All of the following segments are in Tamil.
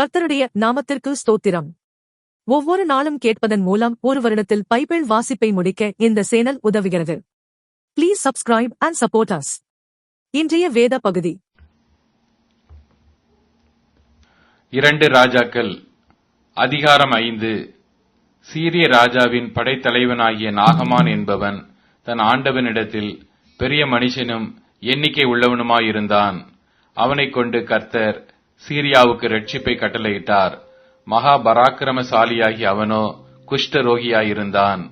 கர்த்தருடைய நாமத்திற்கு ஸ்தோத்திரம். ஒவ்வொரு நாளும் கேட்பதன் மூலம் ஒரு வருடத்தில் பைபிள் வாசிப்பை முடிக்க இந்த சேனல் உதவுகிறது. Please subscribe and support us இன்றைய வேத பகுதி. இரண்டு ராஜாக்கள் அதிகாரம் ஐந்து. சீரிய ராஜாவின் படைத்தலைவனாகிய நாகமான் என்பவன் தன் ஆண்டவனிடத்தில் பெரிய மனுஷனும் எண்ணிக்கை உள்ளவனுமாயிருந்தான். அவனைக் கொண்டு கர்த்தர் சீரியாவுக்கு ரட்சிப்பை கட்டளையிட்டார். மகா பராக்கிரமசாலியாகி அவனோ குஷ்டரோகியாயிருந்தான்.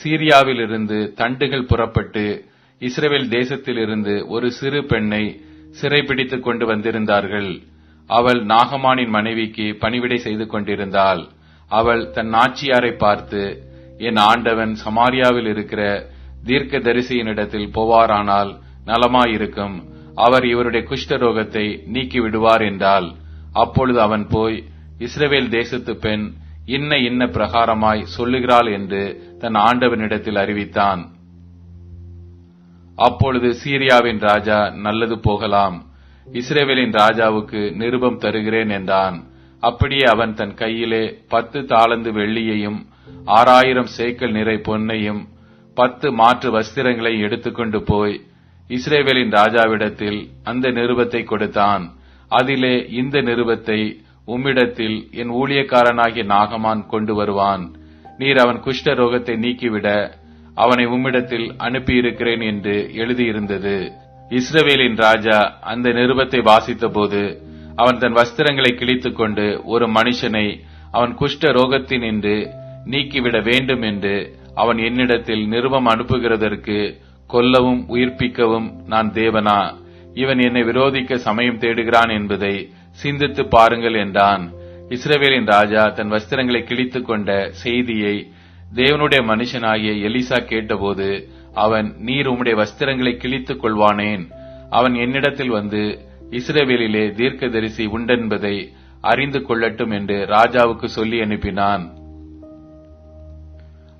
சீரியாவிலிருந்து தண்டுகள் புறப்பட்டு இஸ்ரேல் தேசத்திலிருந்து ஒரு சிறு பெண்ணை சிறைப்பிடித்துக் கொண்டு வந்திருந்தார்கள். அவள் நாகமானின் மனைவிக்கு பணிவிடை செய்து கொண்டிருந்தாள். அவள் தன் நாச்சியாரை பார்த்து என் ஆண்டவன் சமாரியாவில் இருக்கிற தீர்க்க தரிசியினிடத்தில் போவாரானால் நலமாயிருக்கும். அவர் இவருடைய குஷ்டரோகத்தை நீக்கி விடுவார் என்றால் அப்பொழுது அவன் போய் இஸ்ரவேல் தேசத்து பெண் இன்ன இன்ன பிரகாரமாய் சொல்லுகிறாள் என்று தன் ஆண்டவனிடத்தில் அறிவித்தான். அப்பொழுது சீரியாவின் ராஜா நல்லது போகலாம் இஸ்ரேவேலின் ராஜாவுக்கு நிருபம் தருகிறேன் என்றான். அப்படியே அவன் தன் கையிலே பத்து தாளந்து வெள்ளியையும் ஆறாயிரம் சேக்கல் நிறை பொன்னையும் பத்து மாற்று வஸ்திரங்களை எடுத்துக்கொண்டு போய் இஸ்ரேவேலின் ராஜாவிடத்தில் அந்த நிருபத்தை கொடுத்தான். அதிலே இந்த நிருபத்தை உம்மிடத்தில் என் ஊழியக்காரனாகிய நாகமான் கொண்டு வருவான். நீர் அவன் குஷ்ட ரோகத்தை நீக்கிவிட அவனை உம்மிடத்தில் அனுப்பியிருக்கிறேன் என்று எழுதியிருந்தது. இஸ்ரவேலின் ராஜா அந்த நிருபத்தை வாசித்தபோது அவன் தன் வஸ்திரங்களை கிழித்துக் கொண்டு ஒரு மனுஷனை அவன் குஷ்ட ரோகத்தின் என்று நீக்கிவிட வேண்டும் என்று அவன் என்னிடத்தில் நிருபம் அனுப்புகிறதற்கு கொல்லவும் உயிர்ப்பிக்கவும் நான் தேவனா? இவன் என்னை விரோதிக்க சமயம் தேடுகிறான் என்பதை சிந்தித்து பாருங்கள் என்றான். இஸ்ரவேலின் ராஜா தன் வஸ்திரங்களை கிழித்துக் கொண்ட செய்தியை தேவனுடைய மனுஷனாகிய எலிசா கேட்டபோது அவன் நீர் உம்முடைய வஸ்திரங்களை கிழித்துக் கொள்வானேன். அவன் என்னிடத்தில் வந்து இஸ்ரவேலிலே தீர்க்கதரிசி உண்டென்பதை அறிந்து கொள்ளட்டும் என்று ராஜாவுக்கு சொல்லி அனுப்பினான்.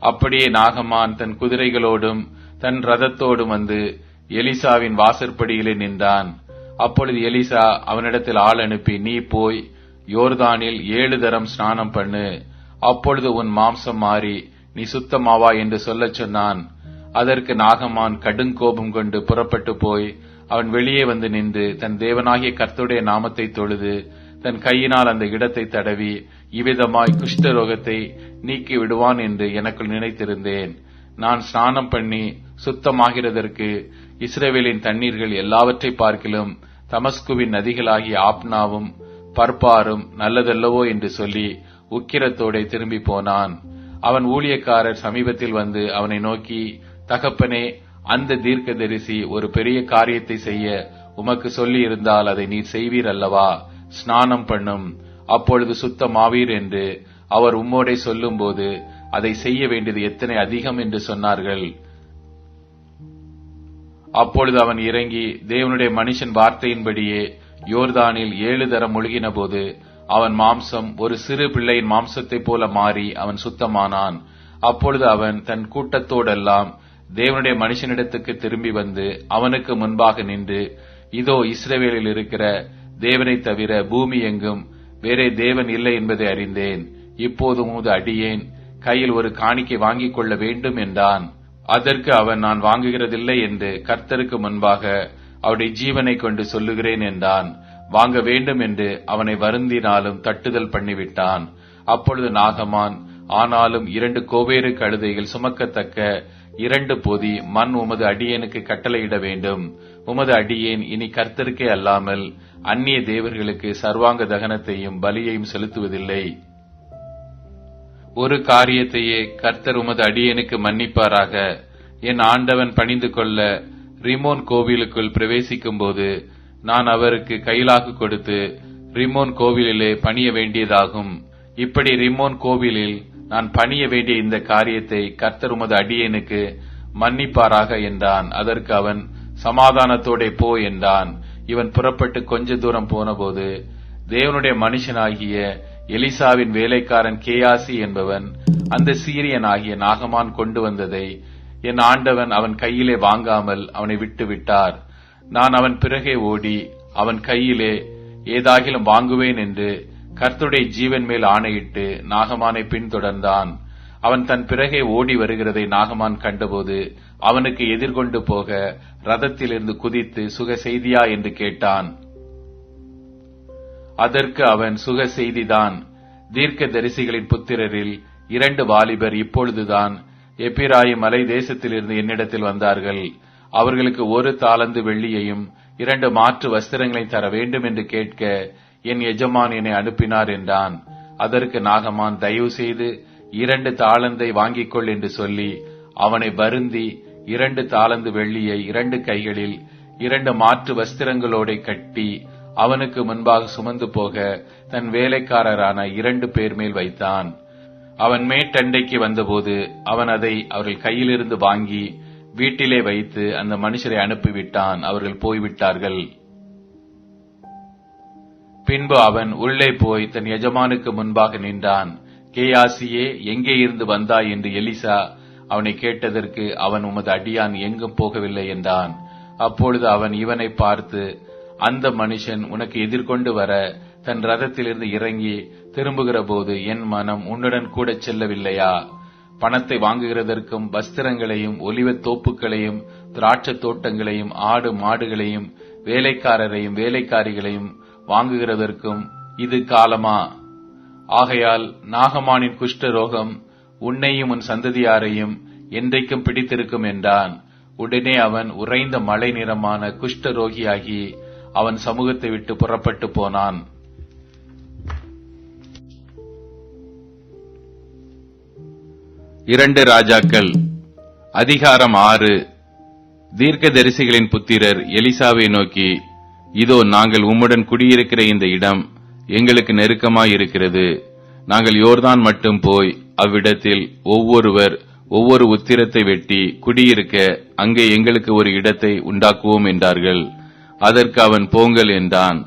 அப்படியே நாகமான் தன் குதிரைகளோடும் தன் ரதத்தோடு வந்து எலிசாவின் வாசற்படியிலே நின்றான். அப்பொழுது எலிசா அவனிடத்தில் ஆள் அனுப்பி நீ போய் யோர்தானில் ஏழு தரம் ஸ்நானம் பண்ணு. அப்பொழுது உன் மாம்சம் மாறி நீ சுத்தமாவா? என்று சொல்லச் சொன்னான். அதற்கு நாகமான் கடுங்கோபம் கொண்டு புறப்பட்டு போய் அவன் வெளியே வந்து நின்று தன் தேவனாகிய கர்த்துடைய நாமத்தை தொழுது தன் கையினால் அந்த இடத்தை தடவி இவ்விதமாய் குஷ்டரோகத்தை நீக்கி விடுவான் என்று எனக்குள் நினைத்திருந்தேன். நான் ஸ்நானம் பண்ணி சுத்தமாகிறதற்கு இஸ்ரேவேலின் தண்ணீர்கள் எல்லாவற்றை பார்க்கிலும் தமஸ்குவின் நதிகளாகிய ஆப்னாவும் பர்பாரும் நல்லதல்லவோ என்று சொல்லி உக்கிரத்தோடே திரும்பி போனான். அவன் ஊழியக்காரர் சமீபத்தில் வந்து அவனை நோக்கி தகப்பனே அந்த தீர்க்கதரிசி ஒரு பெரிய காரியத்தை செய்ய உமக்கு சொல்லி இருந்தால் அதை நீர் செய்வீர் அல்லவா? ஸ்நானம் பண்ணும். அப்பொழுது சுத்தமாவீர் என்று அவர் உம்மோடே சொல்லும்போது அதை செய்ய வேண்டியது எத்தனை அதிகம்? என்று சொன்னார்கள். அப்பொழுது அவன் இறங்கி தேவனுடைய மனுஷன் வார்த்தையின்படியே யோர்தானில் ஏழு தரம் முழுகின போது அவன் மாம்சம் ஒரு சிறு பிள்ளையின் மாம்சத்தைப் போல மாறி அவன் சுத்தமானான். அப்பொழுது அவன் தன் கூட்டத்தோடெல்லாம் தேவனுடைய மனுஷனிடத்துக்கு திரும்பி வந்து அவனுக்கு முன்பாக நின்று இதோ இஸ்ரேவேலில் இருக்கிற தேவனை தவிர பூமி எங்கும் வேறே தேவன் இல்லை என்பதை அறிந்தேன். இப்போது உமது அடியேன் கையில் ஒரு காணிக்கை வாங்கிக் கொள்ள வேண்டும் என்றான். அதற்கு அவன் நான் வாங்குகிறதில்லை என்று கர்த்தருக்கு முன்பாக அவருடைய ஜீவனை கொண்டு சொல்லுகிறேன் என்றான். வாங்க வேண்டும் என்று அவனை வருந்தினாலும் தட்டுதல் பண்ணிவிட்டான். அப்பொழுது நாகமான் ஆனாலும் இரண்டு கோவேறு கழுதைகள் சுமக்கத்தக்க இரண்டு பொதி மண் உமது அடியேனுக்கு கட்டளையிட வேண்டும். உமது அடியேன் இனி கர்த்தருக்கே அல்லாமல் அந்நிய தேவர்களுக்கு சர்வாங்க தகனத்தையும் பலியையும் செலுத்துவதில்லை. ஒரு காரியத்தையே கர்த்தர் உமது அடியனுக்கு மன்னிப்பாராக. என் ஆண்டவன் பணிந்து கொள்ள ரிமோன் கோவிலுக்குள் பிரவேசிக்கும் போது நான் அவருக்கு கையிலாக்கு கொடுத்து ரிமோன் கோவிலிலே பணிய வேண்டியதாகும். இப்படி ரிமோன் கோவிலில் நான் பணிய வேண்டிய இந்த காரியத்தை கர்த்தர் உமது அடியனுக்கு மன்னிப்பாராக என்றான். அதற்கு அவன் சமாதானத்தோடே போ என்றான். இவன் புறப்பட்டு கொஞ்ச தூரம் போனபோது தேவனுடைய மனுஷனாகிய எலிசாவின் வேலைக்காரன் கேயாசி என்பவன் அந்த சீரியன் ஆகிய நாகமான் கொண்டு வந்ததை என் ஆண்டவன் அவன் கையிலே வாங்காமல் அவனை விட்டு விட்டார் நான் அவன் பிறகே ஓடி அவன் கையிலே ஏதாகிலும் வாங்குவேன் என்று கர்த்துடைய ஜீவன் மேல் ஆணையிட்டு நாகமானை பின்தொடர்ந்தான். அவன் தன் பிறகே ஓடி வருகிறதை நாகமான் கண்டபோது அவனுக்கு எதிர்கொண்டு போக ரதத்திலிருந்து குதித்து சுக செய்தியா என்று கேட்டான். அதற்கு அவன் சுக செய்திதான் தீர்க்க தரிசிகளின் புத்திரரில் இரண்டு வாலிபர் இப்பொழுதுதான் எப்பிராயி மலை தேசத்திலிருந்து என்னிடத்தில் வந்தார்கள். அவர்களுக்கு ஒரு தாளந்து வெள்ளியையும் இரண்டு மாற்று வஸ்திரங்களை தர வேண்டும் என்று கேட்க என் எஜமான் என்னை அனுப்பினார் என்றான். அதற்கு நாகமான் தயவு செய்து இரண்டு தாளந்தை வாங்கிக் கொள் என்று சொல்லி அவனை வருந்தி இரண்டு தாளந்து வெள்ளியை இரண்டு கைகளில் இரண்டு மாற்று வஸ்திரங்களோட கட்டி அவனுக்கு முன்பாக சுமந்து போக தன் வேலைக்காரரான இரண்டு பேர் மேல் வைத்தான். அவன் மேட்டண்டைக்கு வந்தபோது அவன் அதை அவர்கள் கையிலிருந்து வாங்கி வீட்டிலே வைத்து அந்த மனுஷரை அனுப்பிவிட்டான். அவர்கள் போய்விட்டார்கள். பின்பு அவன் உள்ளே போய் தன் எஜமானுக்கு முன்பாக நின்றான். கேயாசியே எங்கே இருந்து வந்தாய் என்று எலிசா அவனை கேட்டதற்கு அவன் உமது அடியான் எங்கும் போகவில்லை என்றான். அப்பொழுது அவன் இவனை பார்த்து அந்த மனுஷன் உனக்கு எதிர்கொண்டு வர தன் ரதத்திலிருந்து இறங்கி திரும்புகிற போது என் மனம் உன்னுடன் கூட செல்லவில்லையா? பணத்தை வாங்குகிறதற்கும் வஸ்திரங்களையும் ஒலிவத் தோப்புகளையும் திராட்சை தோட்டங்களையும் ஆடு மாடுகளையும் வேலைக்காரரையும் வேலைக்காரிகளையும் வாங்குகிறதற்கும் இது காலமா? ஆகையால் நாகமானின் குஷ்ட ரோகம் உன்னையும் உன் சந்ததியாரையும் என்றைக்கும் பிடித்திருக்கும் என்றான். உடனே அவன் உறைந்த மழை நிறமான குஷ்ட ரோகியாகி அவன் சமூகத்தை விட்டு புறப்பட்டு போனான். இரண்டு ராஜாக்கள். அதிகாரம் ஆறு. தீர்க்கதரிசிகளின் புத்திரர் எலிசாவை நோக்கி இதோ நாங்கள் உம்முடன் குடியிருக்கிற இந்த இடம் எங்களுக்கு நெருக்கமாயிருக்கிறது. நாங்கள் யோர்தான் மட்டும் போய் அவ்விடத்தில் ஒவ்வொருவர் ஒவ்வொரு உத்திரத்தை வெட்டி குடியிருக்க அங்கே எங்களுக்கு ஒரு இடத்தை உண்டாக்குவோம் என்றார்கள். அதற்கு அவன் போங்கள் என்றான்.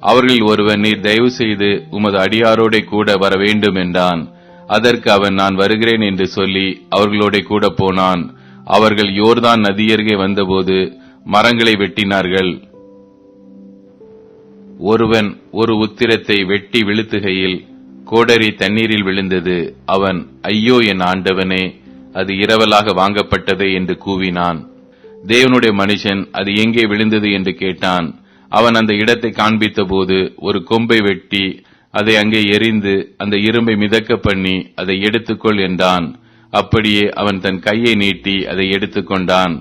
அவர்களில் ஒருவன் நீர் தயவு செய்து உமது அடியாரோடே கூட வர வேண்டும் என்றான். அதற்கு அவன் நான் வருகிறேன் என்று சொல்லி அவர்களோட கூட போனான். அவர்கள் யோர்தான் நதியருகே வந்தபோது மரங்களை வெட்டினார்கள். ஒருவன் ஒரு உத்திரத்தை வெட்டி விழுத்துகையில் கோடரி தண்ணீரில் விழுந்தது. அவன் ஐயோ என் ஆண்டவனே அது இரவலாக வாங்கப்பட்டதே என்று கூவினான். தேவனுடைய மனுஷன் அது எங்கே விழுந்தது என்று கேட்டான். அவன் அந்த இடத்தை காண்பித்த போது ஒரு கொம்பை வெட்டி அதை அங்கே எரிந்து அந்த இரும்பை மிதக்க பண்ணி அதை எடுத்துக்கொள் என்றான். அப்படியே அவன் தன் கையை நீட்டி அதை எடுத்துக்கொண்டான்.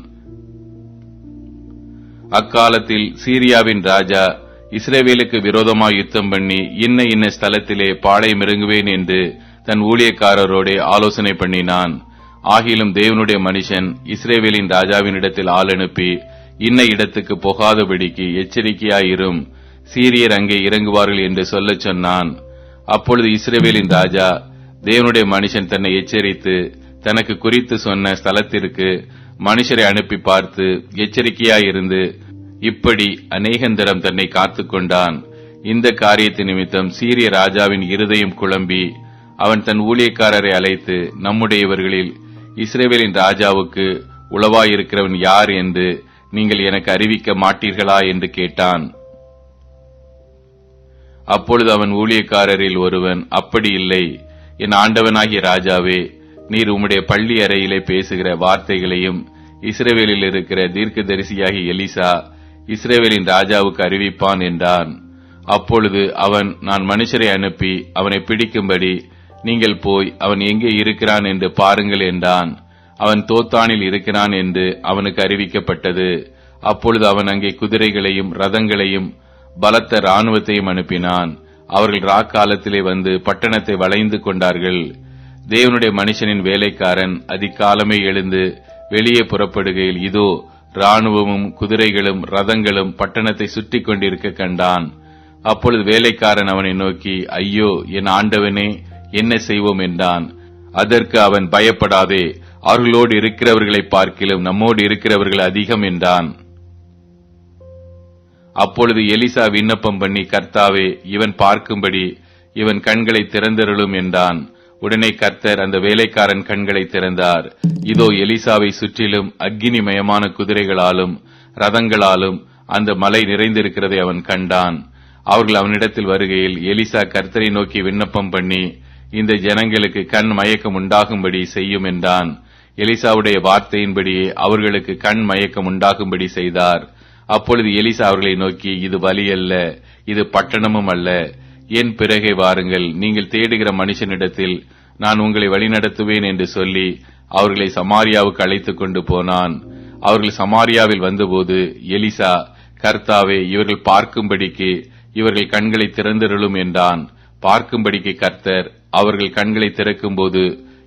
அக்காலத்தில் சீரியாவின் ராஜா இஸ்ரேவேலுக்கு விரோதமாய் யுத்தம் பண்ணி இன்ன இன்ன ஸ்தலத்திலே பாளையம் இறங்குவேன் என்று தன் ஊழியக்காரரோட ஆலோசனை பண்ணினான். ஆகிலும் தேவனுடைய மனுஷன் இஸ்ரேவேலின் ராஜாவினிடத்தில் ஆள் அனுப்பி இன்ன இடத்துக்கு போகாதபடிக்கு எச்சரிக்கையாயிரும் சீரியர் அங்கே இறங்குவார்கள் என்று சொல்லச் சொன்னான். அப்பொழுது இஸ்ரேவேலின் ராஜா தேவனுடைய மனுஷன் தன்னை எச்சரித்து தனக்கு குறித்து சொன்ன ஸ்தலத்திற்கு மனுஷரை அனுப்பி பார்த்து எச்சரிக்கையாயிருந்து இப்படி அநேகந்திரம் தன்னை காத்துக்கொண்டான் இந்த காரியத்தை நிமித்தம் சீரிய ராஜாவின் இருதயம் குழம்பி அவன் தன் ஊழியக்காரரை அழைத்து நம்முடையவர்களில் இஸ்ரேவேலின் ராஜாவுக்கு உளவாயிருக்கிறவன் யார் என்று நீங்கள் எனக்கு அறிவிக்க மாட்டீர்களா என்று கேட்டான். அப்பொழுது அவன் ஊழியக்காரரில் ஒருவன் அப்படி இல்லை. என் ஆண்டவனாகிய ராஜாவே நீர் உம்முடைய பள்ளி அறையிலே பேசுகிற வார்த்தைகளையும் இஸ்ரேவேலில் இருக்கிற தீர்க்கதரிசியாகிய எலிசா இஸ்ரேவேலின் ராஜாவுக்கு அறிவிப்பான் என்றான். அப்பொழுது அவன் நான் மனுஷரை அனுப்பி அவனை பிடிக்கும்படி நீங்கள் போய் அவன் எங்கே இருக்கிறான் என்று பாருங்கள் என்றான். அவன் தோத்தானில் இருக்கிறான் என்று அவனுக்கு அறிவிக்கப்பட்டது. அப்பொழுது அவன் அங்கே குதிரைகளையும் ரதங்களையும் பலத்த ராணுவத்தையும் அனுப்பினான். அவர்கள் ராக்காலத்திலே வந்து பட்டணத்தை வளைந்து கொண்டார்கள். தேவனுடைய மனுஷனின் வேலைக்காரன் அதிகாலமே எழுந்து வெளியே புறப்படுகையில் இதோ ராணுவமும் குதிரைகளும் ரதங்களும் பட்டணத்தை சுற்றி கொண்டிருக்க கண்டான். அப்பொழுது வேலைக்காரன் அவனை நோக்கி ஐயோ என் ஆண்டவனே என்ன செய்வோம் என்றான். அதற்கு அவன் பயப்படாதே அவர்களோடு இருக்கிறவர்களை பார்க்கிலும் நம்மோடு இருக்கிறவர்கள் அதிகம் என்றான். அப்பொழுது எலிசா விண்ணப்பம் பண்ணி கர்த்தாவே இவன் பார்க்கும்படி இவன் கண்களை திறந்தருளும் என்றான். உடனே கர்த்தர் அந்த வேலைக்காரன் கண்களை திறந்தார். இதோ எலிசாவை சுற்றிலும் அக்னிமயமான குதிரைகளாலும் ரதங்களாலும் அந்த மலை நிறைந்திருக்கிறதை அவன் கண்டான். அவர்கள் அவனிடத்தில் வருகையில் எலிசா கர்த்தரை நோக்கி விண்ணப்பம் பண்ணி இந்த ஜனங்களுக்கு கண் மயக்கம் உண்டாகும்படி செய்யும் என்றான். எலிசாவுடைய வார்த்தையின்படியே அவர்களுக்கு கண் மயக்கம் உண்டாகும்படி செய்தார். அப்பொழுது எலிசா அவர்களை நோக்கி இது வலி அல்ல இது பட்டணமும் அல்ல. என் பிறகே வாருங்கள். நீங்கள் தேடுகிற மனுஷனிடத்தில் நான் உங்களை வழிநடத்துவேன் என்று சொல்லி அவர்களை சமாரியாவுக்கு அழைத்துக் கொண்டு போனான். அவர்கள் சமாரியாவில் வந்தபோது எலிசா கர்த்தாவே இவர்கள் பார்க்கும்படிக்கு இவர்கள் கண்களை திறந்திருளும் என்றான். பார்க்கும்படிக்கு கர்த்தர் அவர்கள் கண்களை திறக்கும்போது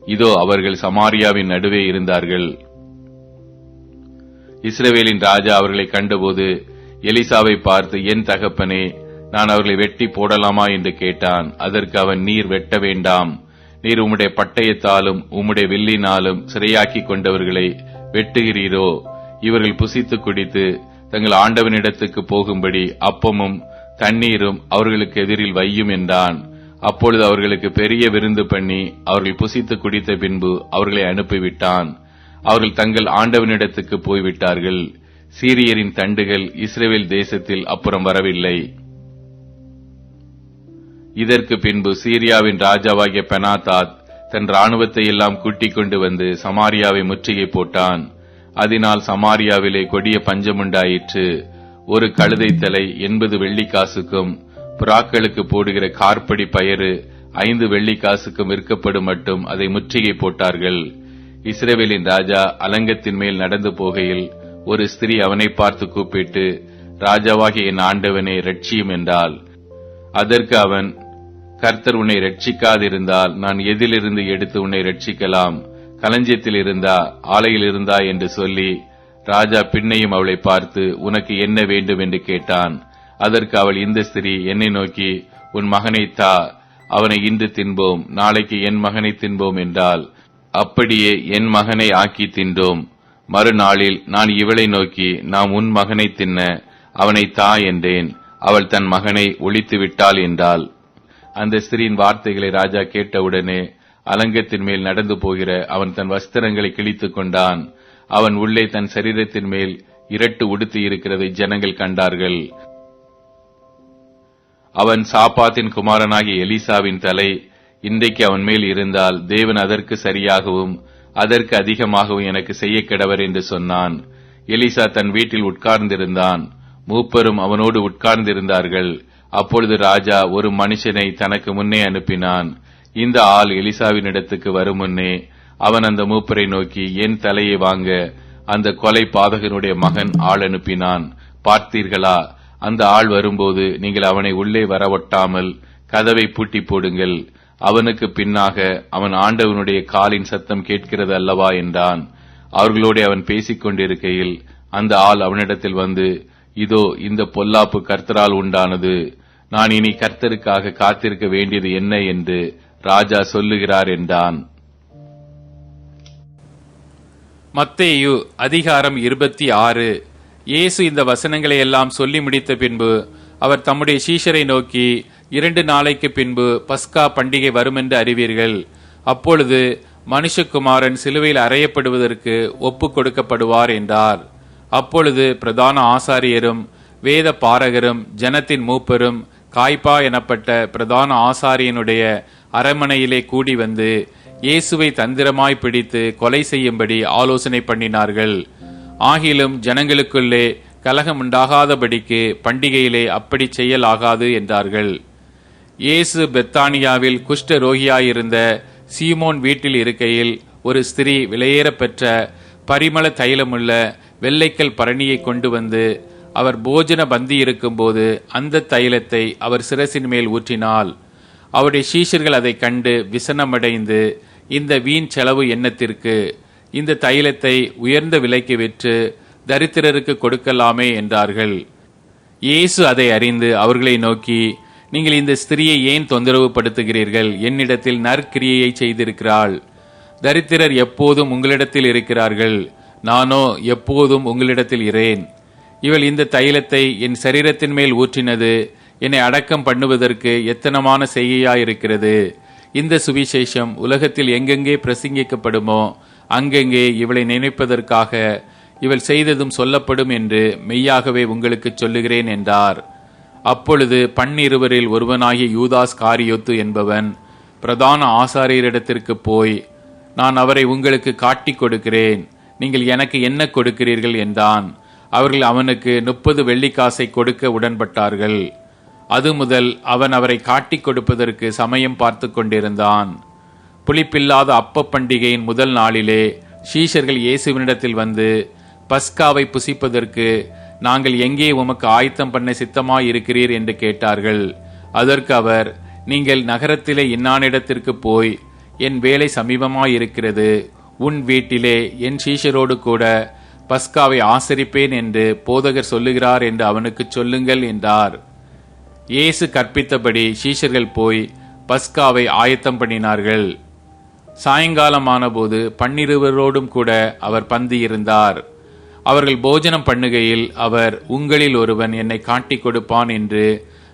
இதோ அவர்கள் சமாரியாவின் நடுவே இருந்தார்கள். இஸ்ரேவேலின் ராஜா அவர்களை கண்டபோது எலிசாவை பார்த்து என் தகப்பனே நான் அவர்களை வெட்டி போடலாமா? என்று கேட்டான். அதற்கு அவன் நீர் வெட்ட வேண்டாம். நீர் உம்முடைய பட்டயத்தாலும் உம்முடைய வில்லினாலும் சிறையாக்கி கொண்டவர்களை வெட்டுகிறீரோ? இவர்கள் புசித்து குடித்து தங்கள் ஆண்டவனிடத்துக்கு போகும்படி அப்பமும் தண்ணீரும் அவர்களுக்கு எதிரில் வையும் என்றான். அப்பொழுது அவர்களுக்கு பெரிய விருந்து பண்ணி அவர்கள் புசித்து குடித்த பின்பு அவர்களை அனுப்பிவிட்டான். அவர்கள் தங்கள் ஆண்டவனிடத்துக்கு போய்விட்டார்கள். சீரியரின் தண்டுகள் இஸ்ரேல் தேசத்தில் அப்புறம் வரவில்லை. இதற்கு பின்பு சீரியாவின் ராஜாவாகிய பெனாதாத் தன் ராணுவத்தை எல்லாம் கூட்டிக் கொண்டு வந்து சமாரியாவை முற்றுகை போட்டான். அதனால் சமாரியாவிலே கொடிய பஞ்சமுண்டாயிற்று ஒரு கழுதை தலை எண்பது வெள்ளிக்காசுக்கும் புறாக்களுக்கு போடுகிற கார்படி பயறு ஐந்து வெள்ளிக்காசுக்கும் விற்கப்படும் மட்டும் அதை முற்றுகை போட்டார்கள். இஸ்ரேவேலின் ராஜா அலங்கத்தின் மேல் நடந்து போகையில் ஒரு ஸ்திரீ அவனை பார்த்து கூப்பிட்டு ராஜாவாகிய என் ஆண்டவனை ரட்சியும் என்றாள். அதற்கு அவன் கர்த்தர் உன்னை ரட்சிக்காதிருந்தால் நான் எதிலிருந்து எடுத்து உன்னை ரட்சிக்கலாம் களஞ்சியத்தில் இருந்தா ஆலையில் இருந்தா? என்று சொல்லி ராஜா பின்னையும் அவளை பார்த்து உனக்கு என்ன வேண்டும்? என்று கேட்டான். அதற்கு அவள் இந்த ஸ்திரீ என்னை நோக்கி உன் மகனை தா அவனை இன்று தின்போம் நாளைக்கு என் மகனை தின்போம் என்றால் அப்படியே என் மகனை ஆக்கி தின்றோம். மறுநாளில் நான் இவளை நோக்கி நாம் உன் மகனை தின்ன அவனை தா என்றேன். அவள் தன் மகனை ஒழித்து விட்டாள் என்றாள். அந்த ஸ்திரீயின் வார்த்தைகளை ராஜா கேட்டவுடனே அலங்கத்தின் மேல் நடந்து போகிற அவன் தன் வஸ்திரங்களை கிழித்துக் கொண்டான். அவன் உள்ளே தன் சரீரத்தின் மேல் இரட்டு உடுத்தி இருக்கிறதை ஜனங்கள் கண்டார்கள். அவன் சாப்பாத்தின் குமாரனாகிய எலிசாவின் தலை இன்றைக்கு அவன் மேல் இருந்தால் தேவன் அதற்கு சரியாகவும் அதற்கு அதிகமாகவும் எனக்கு செய்ய கிடவர் என்று சொன்னான். எலிசா தன் வீட்டில் உட்கார்ந்திருந்தான். மூப்பரும் அவனோடு உட்கார்ந்திருந்தார்கள். அப்பொழுது ராஜா ஒரு மனுஷனை தனக்கு முன்னே அனுப்பினான். இந்த ஆள் எலிசாவின் இடத்துக்கு வரும் முன்னே அவன் அந்த மூப்பரை நோக்கி என் தலையை வாங்க. அந்த கொலை பாதகனுடைய மகன் ஆள் அனுப்பினான். பார்த்தீர்களா? அந்த ஆள் வரும்போது நீங்கள் அவனை உள்ளே வரவொட்டாமல் கதவை பூட்டி போடுங்கள். அவனுக்கு பின்னாக அவன் ஆண்டவனுடைய காலின் சத்தம் கேட்கிறது அல்லவா என்றான். அவர்களோடு அவன் பேசிக் கொண்டிருக்கையில் அந்த ஆள் அவனிடத்தில் வந்து இதோ இந்த பொல்லாப்பு கர்த்தரால் உண்டானது. நான் இனி கர்த்தருக்காக காத்திருக்க வேண்டியது என்ன? என்று ராஜா சொல்லுகிறார் என்றான். மத்தேயு அதிகாரம் இருபத்தி ஆறு இயேசு இந்த வசனங்களை எல்லாம் சொல்லி முடித்த பின்பு அவர் தம்முடைய சீஷரை நோக்கி இரண்டு நாளைக்கு பின்பு பஸ்கா பண்டிகை வருமென்று அறிவீர்கள். அப்பொழுது மனுஷகுமாரன் சிலுவையில் அறையப்படுவதற்கு ஒப்பு கொடுக்கப்படுவார் என்றார். அப்பொழுது பிரதான ஆசாரியரும் வேத பாரகரும் ஜனத்தின் மூப்பரும் காய்பா எனப்பட்ட பிரதான ஆசாரியனுடைய அரமனையிலே கூடி வந்து இயேசுவை தந்திரமாய் பிடித்து கொலை செய்யும்படி ஆலோசனை பண்ணினார்கள். ஆகிலும் ஜனங்களுக்குள்ளே கலகம் உண்டாகாதபடிக்கு பண்டிகையிலே அப்படி செய்யலாகாது என்றார்கள். இயேசு பெத்தானியாவில் குஷ்ட ரோகியாயிருந்த சீமோன் வீட்டில் இருக்கையில் ஒரு ஸ்திரீ விலையேறப்பெற்ற பரிமள தைலமுள்ள வெள்ளைக்கல் பரணியை கொண்டு வந்து அவர் போஜன பந்தி இருக்கும்போது அந்த தைலத்தை அவர் சிரசின் மேல் ஊற்றினாள். அவருடைய சீஷர்கள் அதை கண்டு விசனமடைந்து இந்த வீண் செலவு எண்ணத்திற்கு இந்த தைலத்தை உயர்ந்த விலைக்கு விற்று தரித்திரருக்கு கொடுக்கலாமே என்றார்கள். இயேசு அதை அறிந்து அவர்களை நோக்கி நீங்கள் இந்த ஸ்திரியை ஏன் தொந்தரவு படுத்துகிறீர்கள் என்னிடத்தில் நற்கிரியையை செய்திருக்கிறாள். தரித்திரர் எப்போதும் உங்களிடத்தில் இருக்கிறார்கள். நானோ எப்போதும் உங்களிடத்தில் இரேன் இவள் இந்த தைலத்தை என் சரீரத்தின் மேல் ஊற்றினது என்னை அடக்கம் பண்ணுவதற்கு எத்தனமான செய்கையாயிருக்கிறது. இந்த சுவிசேஷம் உலகத்தில் எங்கெங்கே பிரசங்கிக்கப்படுமோ அங்கெங்கே இவளை நினைப்பதற்காக இவள் செய்ததும் சொல்லப்படும் என்று மெய்யாகவே உங்களுக்கு சொல்லுகிறேன் என்றார். அப்பொழுது பன்னிருவரில் ஒருவனாகிய யூதாஸ் காரியோத்து என்பவன் பிரதான ஆசாரியரிடத்திற்கு போய் நான் அவரை உங்களுக்கு காட்டிக் கொடுக்கிறேன். நீங்கள் எனக்கு என்ன கொடுக்கிறீர்கள்? என்றான். அவர்கள் அவனுக்கு முப்பது வெள்ளிக்காசை கொடுக்க உடன்பட்டார்கள். அது முதல் அவன் அவரை காட்டிக் கொடுப்பதற்கு சமயம் பார்த்து கொண்டிருந்தான். புளிப்பில்லாத அப்ப பண்டிகையின் முதல் நாளிலே ஷீஷர்கள் இயேசுவினிடத்தில் வந்து பஸ்காவை புசிப்பதற்கு நாங்கள் எங்கே உமக்கு ஆயத்தம் பண்ண சித்தமாய் இருக்கிறீர் என்று கேட்டார்கள். அதற்கு அவர் நீங்கள் நகரத்திலே இன்னானிடத்திற்கு போய் என் வேலை சமீபமாயிருக்கிறது. உன் வீட்டிலே என் சீஷரோடு கூட பஸ்காவை ஆசரிப்பேன் என்று போதகர் சொல்லுகிறார் என்று அவனுக்கு சொல்லுங்கள் என்றார். இயேசு கற்பித்தபடி சீஷர்கள் போய் பஸ்காவை ஆயத்தம் பண்ணினார்கள். சாயங்காலமானபோது பன்னிருவரோடும் கூட அவர் பந்தி இருந்தார் அவர்கள் போஜனம் பண்ணுகையில் அவர் உங்களில் ஒருவன் என்னை காட்டிக் கொடுப்பான் என்று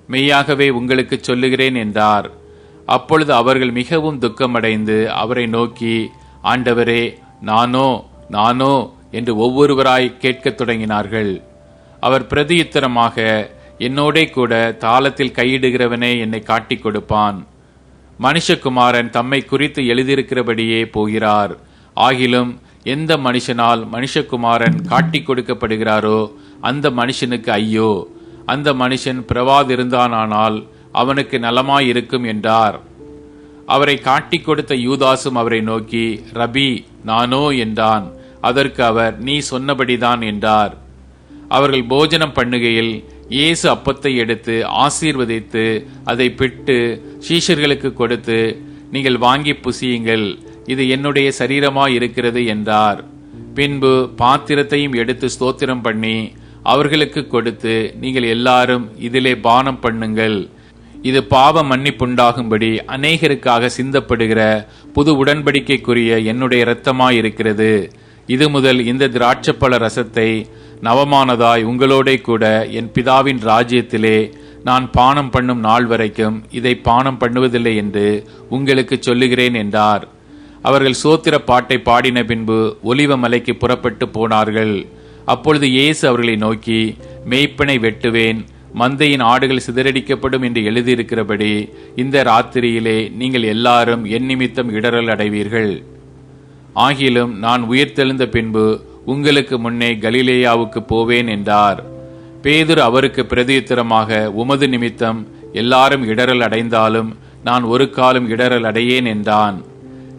மெய்யாகவே உங்களுக்கு சொல்லுகிறேன் என்றார். அப்பொழுது அவர்கள் மிகவும் துக்கமடைந்து அவரை நோக்கி ஆண்டவரே நானோ நானோ என்று ஒவ்வொருவராய் கேட்கத் தொடங்கினார்கள். அவர் பிரதியுத்தரமாக என்னோடே கூட தாளத்தில் கையிடுகிறவனே என்னை காட்டிக் கொடுப்பான். மனுஷகுமாரன் தம்மை குறித்து எழுதியிருக்கிறபடியே போகிறார். ஆகிலும் எந்த மனுஷனால் மனுஷகுமாரன் காட்டிக் கொடுக்கப்படுகிறாரோ அந்த மனுஷனுக்கு ஐயோ. அந்த மனுஷன் பிரவாதிருந்தானால் அவனுக்கு நலமாயிருக்கும் என்றார். அவரை காட்டி கொடுத்த யூதாசும் அவரை நோக்கி ரபி நானோ என்றான். அதற்கு அவர் நீ சொன்னபடிதான் என்றார். அவர்கள் போஜனம் பண்ணுகையில் இயேசு அப்பத்தை எடுத்து ஆசீர்வதித்து அதை பிட்டு சீஷர்களுக்கு கொடுத்து நீங்கள் வாங்கி புசியுங்கள். இது என்னுடைய சரீரமாய் இருக்கிறது என்றார். பின்பு பாத்திரத்தையும் எடுத்து ஸ்தோத்திரம் பண்ணி அவர்களுக்கு கொடுத்து நீங்கள் எல்லாரும் இதிலே பானம் பண்ணுங்கள். இது பாவ மன்னிப்புண்டாகும்படி அநேகருக்காக சிந்தப்படுகிற புது உடன்படிக்கைக்குரிய என்னுடைய இரத்தமாயிருக்கிறது இது முதல் இந்த திராட்சப்பழ ரசத்தை நவமானதாய் உங்களோடே கூட என் பிதாவின் ராஜ்யத்திலே நான் பானம் பண்ணும் நாள் வரைக்கும் இதை பானம் பண்ணுவதில்லை என்று உங்களுக்கு சொல்லுகிறேன் என்றார். அவர்கள் சோத்திர பாட்டை பாடின பின்பு ஒலிவ மலைக்கு புறப்பட்டு போனார்கள். அப்பொழுது இயேசு அவர்களை நோக்கி மேய்ப்பனை வெட்டுவேன் மந்தையின் ஆடுகள் சிதறடிக்கப்படும் என்று எழுதியிருக்கிறபடி இந்த ராத்திரியிலே நீங்கள் எல்லாரும் என் நிமித்தம் இடரல் அடைவீர்கள். ஆகிலும் நான் உயிர்த்தெழுந்த பின்பு உங்களுக்கு முன்னே கலிலேயாவுக்கு போவேன் என்றார். பேதுரு அவருக்கு பிரதியுத்தரமாக உமது நிமித்தம் எல்லாரும் இடரல் அடைந்தாலும் நான் ஒரு காலம் இடரல் அடையேன் என்றான்.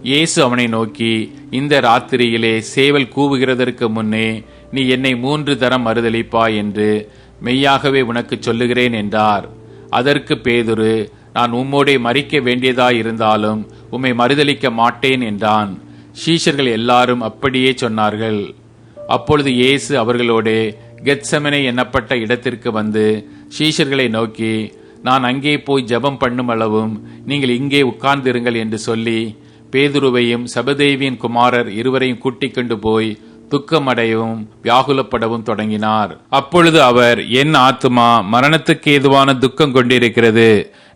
இயேசு அவனை நோக்கி இந்த ராத்திரியிலே சேவல் கூவுகிறதற்கு முன்னே நீ என்னை மூன்று தரம் மறுதளிப்பாய் என்று மெய்யாகவே உனக்கு சொல்லுகிறேன் என்றார். அதற்கு பேதுரு நான் உம்மோடே மறிக்க வேண்டியதாயிருந்தாலும் உம்மை மறுதளிக்க மாட்டேன் என்றான். சீஷர்கள் எல்லாரும் அப்படியே சொன்னார்கள். அப்பொழுது இயேசு அவர்களோடு கெத்செமனே எண்ணப்பட்ட இடத்திற்கு வந்து சீஷர்களை நோக்கி நான் அங்கே போய் ஜெபம் பண்ணும் அளவும் நீங்கள் இங்கே உட்கார்ந்திருங்கள் என்று சொல்லி பேதுருவையும் சபதேவியின் குமாரர் இருவரையும் கூட்டிக் கொண்டு போய் துக்கமடையவும் வியாகுலப்படவும் தொடங்கினார். அப்பொழுது அவர் என் ஆத்துமா மரணத்துக்கு ஏதுவான துக்கம் கொண்டிருக்கிறது.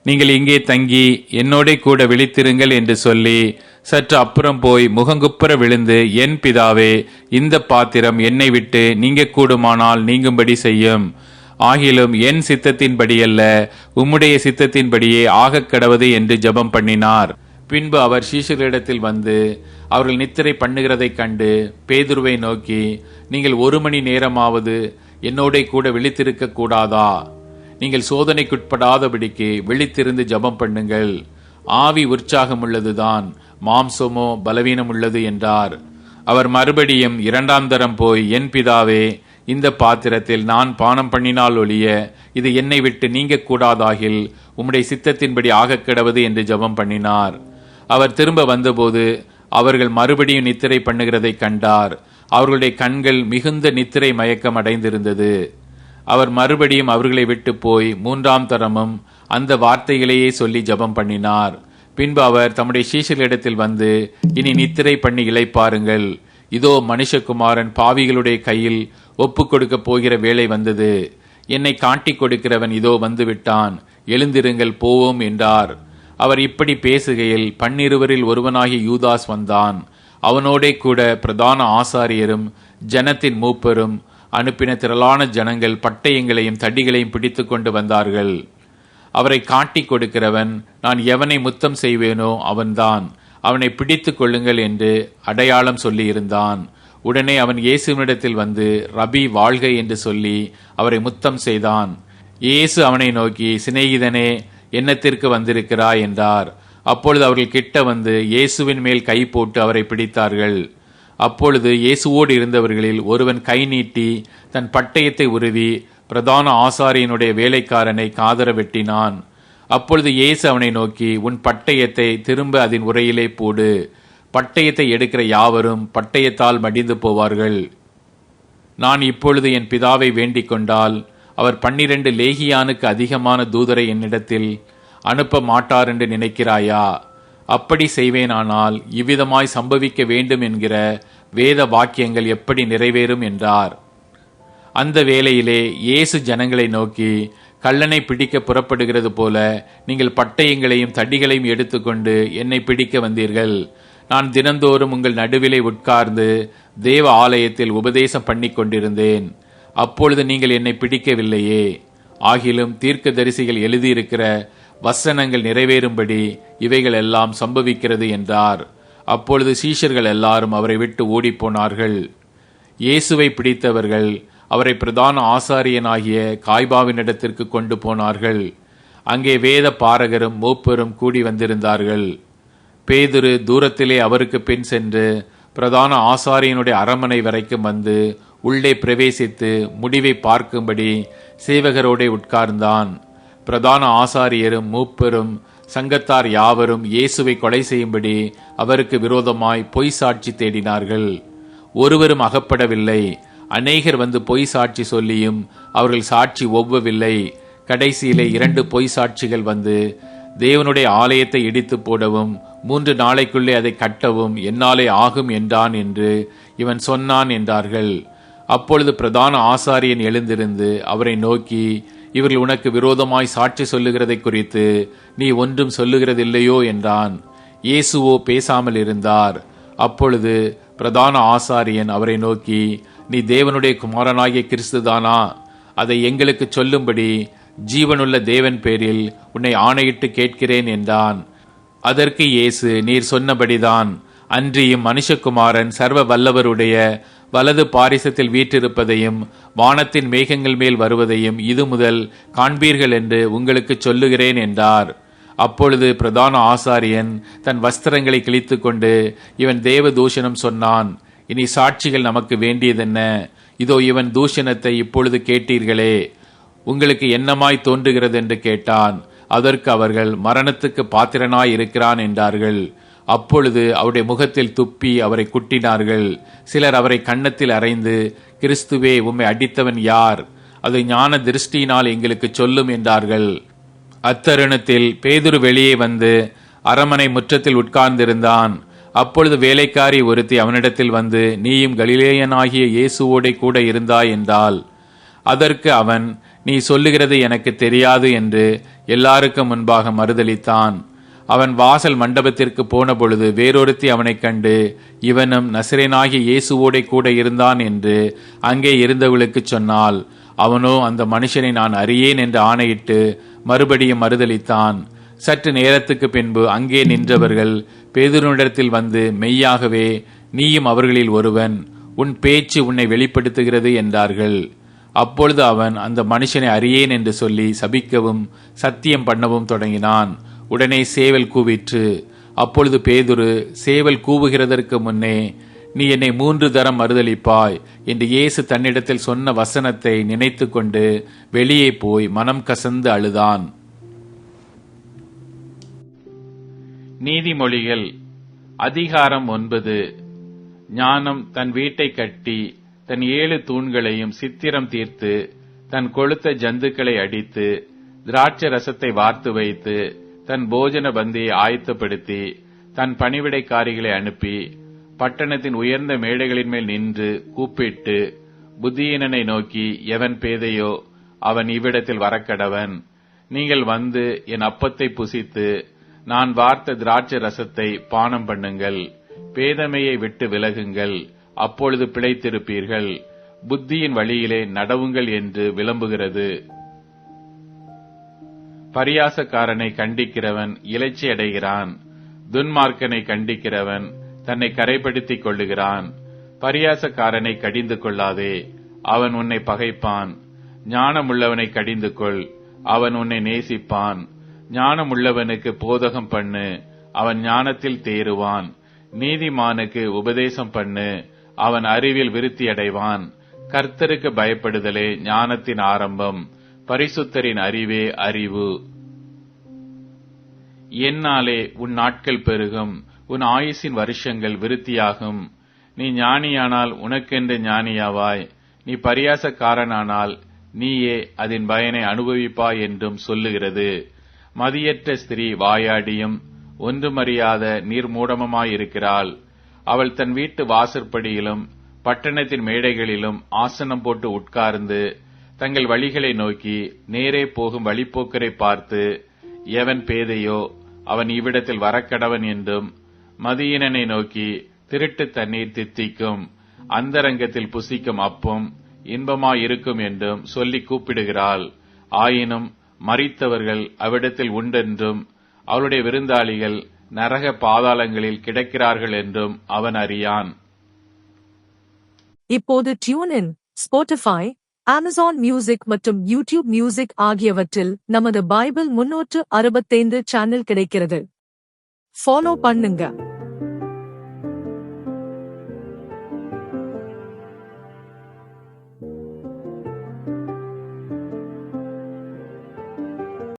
நீங்கள் இங்கே தங்கி என்னோட கூட விழித்திருங்கள் என்று சொல்லி சற்று அப்புறம் போய் முகங்குப்புற விழுந்து என் பிதாவே இந்த பாத்திரம் என்னை விட்டு நீங்க கூடுமானால் நீங்கும்படி செய்யும். ஆகிலும் என் சித்தத்தின்படியல்ல உம்முடைய சித்தத்தின்படியே ஆகக் கடவது என்று ஜெபம் பண்ணினார். பின்பு அவர் சீஷர்களிடத்தில் வந்து அவர்கள் நித்திரை பண்ணுகிறதைக் கண்டு பேதுருவை நோக்கி நீங்கள் ஒரு மணி நேரமாவது என்னோட கூட விழித்திருக்க கூடாதா? நீங்கள் சோதனைக்குட்படாதபடிக்கு விழித்திருந்து ஜெபம் பண்ணுங்கள். ஆவி உற்சாகம் உள்ளதுதான் மாம்சமோ பலவீனம் உள்ளது என்றார். அவர் மறுபடியும் இரண்டாம் தரம் போய் என் பிதாவே இந்த பாத்திரத்தில் நான் பானம் பண்ணினால் ஒழிய இது என்னை விட்டு நீங்க கூடாதாகில் உம்முடைய சித்தத்தின்படி ஆகக் கிடவது என்று ஜெபம் பண்ணினார். அவர் திரும்ப வந்தபோது அவர்கள் மறுபடியும் நித்திரை பண்ணுகிறதை கண்டார். அவர்களுடைய கண்கள் மிகுந்த நித்திரை மயக்கம் அடைந்திருந்தது. அவர் மறுபடியும் அவர்களை விட்டு போய் மூன்றாம் தரமும் அந்த வார்த்தைகளையே சொல்லி ஜெபம் பண்ணினார். பின்பு அவர் தம்முடைய சீஷர்களிடத்தில் வந்து இனி நித்திரை பண்ணி இழைப்பாருங்கள் இதோ மனுஷகுமாரன் பாவிகளுடைய கையில் ஒப்பு கொடுக்க போகிற வேலை வந்தது. என்னை காட்டிக் கொடுக்கிறவன் இதோ வந்துவிட்டான். எழுந்திருங்கள் போவோம் என்றார். அவர் இப்படி பேசுகையில் பன்னிருவரில் ஒருவனாகிய யூதாஸ் வந்தான். அவனோடே கூட பிரதான ஆசாரியரும் ஜனத்தின் மூப்பரும் அனுப்பின திரளான ஜனங்கள் பட்டயங்களையும் தடிகளையும் பிடித்து கொண்டு வந்தார்கள். அவரை காட்டிக் கொடுக்கிறவன் நான் எவனை முத்தம் செய்வேனோ அவன்தான். அவனை பிடித்து கொள்ளுங்கள் என்று அடையாளம் சொல்லியிருந்தான். உடனே அவன் இயேசுவினிடத்தில் வந்து ரபி வாழ்க என்று சொல்லி அவரை முத்தம் செய்தான். இயேசு அவனை நோக்கி சிநேகிதனே என்னத்திற்கு வந்திருக்கிறாய்? என்றார். அப்பொழுது அவர்கள் கிட்ட வந்து இயேசுவின் மேல் கை போட்டு அவரை பிடித்தார்கள். அப்பொழுது இயேசுவோடு இருந்தவர்களில் ஒருவன் கை நீட்டி தன் பட்டயத்தை உருவி பிரதான ஆசாரியனுடைய வேலைக்காரனை காதர வெட்டினான் அப்பொழுது இயேசு அவனை நோக்கி உன் பட்டயத்தை திரும்ப அதன் உரையிலே போடு. பட்டயத்தை எடுக்கிற யாவரும் பட்டயத்தால் மடிந்து போவார்கள். நான் இப்பொழுது என் பிதாவை வேண்டிக் கொண்டால் அவர் பன்னிரண்டு லேகியானுக்கு அதிகமான தூதரை என்னிடத்தில் அனுப்ப மாட்டார் என்று நினைக்கிறாயா? அப்படி செய்வேனானால் இவ்விதமாய் சம்பவிக்க வேண்டும் என்கிற வேத வாக்கியங்கள் எப்படி நிறைவேறும்? என்றார். அந்த வேளையிலே இயேசு ஜனங்களை நோக்கி கள்ளனை பிடிக்க புறப்படுகிறது போல நீங்கள் பட்டயங்களையும் தடிகளையும் எடுத்துக்கொண்டு என்னை பிடிக்க வந்தீர்கள். நான் தினந்தோறும் உங்கள் நடுவிலே உட்கார்ந்து தேவ ஆலயத்தில் உபதேசம் பண்ணி கொண்டிருந்தேன். அப்பொழுது நீங்கள் என்னை பிடிக்கவில்லையே. ஆகிலும் தீர்க்க தரிசிகள் எழுதியிருக்கிற வசனங்கள் நிறைவேறும்படி இவைகள் எல்லாம் சம்பவிக்கிறது என்றார். அப்பொழுது சீஷர்கள் எல்லாரும் அவரை விட்டு ஓடிப்போனார்கள் இயேசுவை பிடித்தவர்கள் அவரை பிரதான ஆசாரியனாகிய காய்பாவினிடத்திற்கு கொண்டு போனார்கள். அங்கே வேத பாரகரும் மூப்பரும் கூடி வந்திருந்தார்கள். பேதுரு தூரத்திலே அவருக்கு பின் சென்று பிரதான ஆசாரியனுடைய அரமனை வரைக்கும் வந்து உள்ளே பிரவேசித்து முடிவை பார்க்கும்படி சேவகரோடே உட்கார்ந்தான். பிரதான ஆசாரியரும் மூப்பரும் சங்கத்தார் யாவரும் இயேசுவை கொலை செய்யும்படி அவருக்கு விரோதமாய் பொய் சாட்சி தேடினார்கள். ஒருவரும் அகப்படவில்லை. அநேகர் வந்து பொய் சாட்சி சொல்லியும் அவர்கள் சாட்சி ஒவ்வவில்லை. கடைசியிலே இரண்டு பொய் சாட்சிகள் வந்து தேவனுடைய ஆலயத்தை இடித்து போடவும் மூன்று நாளைக்குள்ளே அதை கட்டவும் என்னாலே ஆகும் என்றான் என்று இவன் சொன்னான் என்றார்கள். அப்பொழுது பிரதான ஆசாரியன் எழுந்திருந்து அவரை நோக்கி இவர்கள் உனக்கு விரோதமாய் சாட்சி சொல்லுகிறதை குறித்து நீ ஒன்றும் சொல்லுகிறதில்லையோ? என்றான். இயேசுவோ பேசாமல் இருந்தார். அப்பொழுது பிரதான ஆசாரியன் அவரை நோக்கி நீ தேவனுடைய குமாரனாகிய கிறிஸ்துதானா? அதை எங்களுக்கு சொல்லும்படி ஜீவனுள்ள தேவன் பேரில் உன்னை ஆணையிட்டு கேட்கிறேன் என்றான். அதற்கு இயேசு நீர் சொன்னபடிதான் அன்றியும் மனுஷகுமாரன் சர்வ வல்லவருடைய வலது பாரிசத்தில் வீற்றிருப்பதையும் வானத்தின் மேகங்கள் மேல் வருவதையும் இது முதல் காண்பீர்கள் என்று உங்களுக்கு சொல்லுகிறேன் என்றார். அப்பொழுது பிரதான ஆசாரியன் தன் வஸ்திரங்களை கிழித்துக்கொண்டு இவன் தேவ தூஷணம் சொன்னான் இனி சாட்சிகள் நமக்கு வேண்டியதென்ன? இதோ இவன் தூஷணத்தை இப்பொழுது கேட்டீர்களே உங்களுக்கு என்னமாய் தோன்றுகிறது என்று கேட்டான். அதற்கு அவர்கள் மரணத்துக்கு பாத்திரனாய் இருக்கிறான் என்றார்கள். அப்பொழுது அவருடைய முகத்தில் துப்பி அவரை குட்டினார்கள். சிலர் அவரை கன்னத்தில் அறைந்து கிறிஸ்துவே உம்மை அடித்தவன் யார்? அது ஞான திருஷ்டியினால் எங்களுக்கு சொல்லும் என்றார்கள். அத்தருணத்தில் பேதுரு வெளியே வந்து அரமனை முற்றத்தில் உட்கார்ந்திருந்தான். அப்பொழுது வேலைக்காரி ஒருத்தி அவனிடத்தில் வந்து நீயும் கலிலேயனாகிய இயேசுவோடே கூட இருந்தாய் என்றால் அதற்கு அவன் நீ சொல்லுகிறது எனக்கு தெரியாது என்று எல்லாருக்கும் முன்பாக மறுதளித்தான் அவன் வாசல் மண்டபத்திற்கு போன பொழுது வேறொருத்தி அவனைக் கண்டு இவனும் நசிரேனாகிய இயேசுவோடே கூட இருந்தான் என்று அங்கே இருந்தவளுக்கு சொன்னாள். அவனோ அந்த மனுஷனை நான் அறியேன் என்று ஆணையிட்டு மறுபடியும் மறுதளித்தான் சற்று நேரத்துக்கு பின்பு அங்கே நின்றவர்கள் பேதுருனிடத்தில் வந்து மெய்யாகவே நீயும் அவர்களில் ஒருவன். உன் பேச்சு உன்னை வெளிப்படுத்துகிறது என்றார்கள். அப்பொழுது அவன் அந்த மனுஷனை அறியேன் என்று சொல்லி சபிக்கவும் சத்தியம் பண்ணவும் தொடங்கினான். உடனே சேவல் கூவிற்று அப்பொழுது பேதுரு சேவல் கூவுகிறதற்கு முன்னே நீ என்னை மூன்று தரம் மறுதளிப்பாய் என்று இயேசு தன்னிடத்தில் சொன்ன வசனத்தை நினைத்து கொண்டு வெளியே போய் மனம் கசந்து அழுதான். நீதிமொழிகள். அதிகாரம் ஒன்பது. ஞானம் தன் வீட்டை கட்டி தன் ஏழு தூண்களையும் சித்திரம் தீர்த்து தன் கொளுத்த ஜந்துக்களை அடித்து திராட்ச ரசத்தை வார்த்து வைத்து தன் போஜன பந்தியை ஆயத்தப்படுத்தி தன் பணிவிடைக்காரிகளை அனுப்பி பட்டணத்தின் உயர்ந்த மேடைகளின் மேல் நின்று கூப்பிட்டு புத்தியீனனை நோக்கி எவன் பேதையோ அவன் இவ்விடத்தில் வரக்கடவன். நீங்கள் வந்து என் அப்பத்தை புசித்து நான் வார்த்த திராட்சை ரசத்தை பானம் பண்ணுங்கள். பேதமையை விட்டு விலகுங்கள். அப்பொழுது பிழைத்திருப்பீர்கள். புத்தியின் வழியிலே நடவுங்கள் என்று விளம்புகிறது. பரியாசக்காரனை கண்டிக்கிறவன் இலைச்சி அடைகிறான். துன்மார்க்கனை கண்டிக்கிறவன் தன்னை கரைப்படுத்திக் கொள்ளுகிறான். பரியாசக்காரனை கடிந்து கொள்ளாதே. அவன் உன்னை பகைப்பான். ஞானமுள்ளவனை கடிந்து கொள். அவன் உன்னை நேசிப்பான். ஞானமுள்ளவனுக்கு போதகம் பண்ணு அவன் ஞானத்தில் தேறுவான். நீதிமானுக்கு உபதேசம் பண்ணு அவன் அறிவில் விருத்தி அடைவான். கர்த்தருக்கு பயப்படுதலே ஞானத்தின் ஆரம்பம் பரிசுத்தரின் அறிவே அறிவு. என்னாலே உன் நாட்கள் பெருகும் உன் ஆயுசின் வருஷங்கள் விருத்தியாகும். நீ ஞானியானால் உனக்கென்று ஞானியாவாய். நீ பரியாசக்காரனானால் நீயே அதன் பயனை அனுபவிப்பாய் என்றும் சொல்லுகிறது. மதியற்ற ஸ்திரீ வாயாடியும் ஒன்றுமறியாத நீர்மூடமுமாயிருக்கிறாள். அவள் தன் வீட்டு வாசற்படியிலும் பட்டணத்தின் மேடைகளிலும் ஆசனம் போட்டு உட்கார்ந்து தங்கள் வழிகளை நோக்கி நேரே போகும் வழிப்போக்கரை பார்த்து எவன் பேதையோ அவன் இவ்விடத்தில் வரக்கடவன் என்றும் மதியினனை நோக்கி திருட்டு தண்ணீர் தித்திக்கும் அந்தரங்கத்தில் புசிக்கும் அப்பும் இன்பமாயிருக்கும் என்றும் சொல்லி கூப்பிடுகிறாள். ஆயினும் மறித்தவர்கள் அவ்விடத்தில் உண்டென்றும் அவளுடைய விருந்தாளிகள் நரக பாதாளங்களில் கிடைக்கிறார்கள் என்றும் அவன் அறியான். இப்போது டியூனின் ஸ்போட்டிஃபை அமேசான் மியூசிக் மற்றும் யூடியூப் மியூசிக் ஆகியவற்றில் நமது பைபிள் முன்னூற்று அறுபத்தைந்து சேனல் கிடைக்கிறது. ஃபாலோ பண்ணுங்க.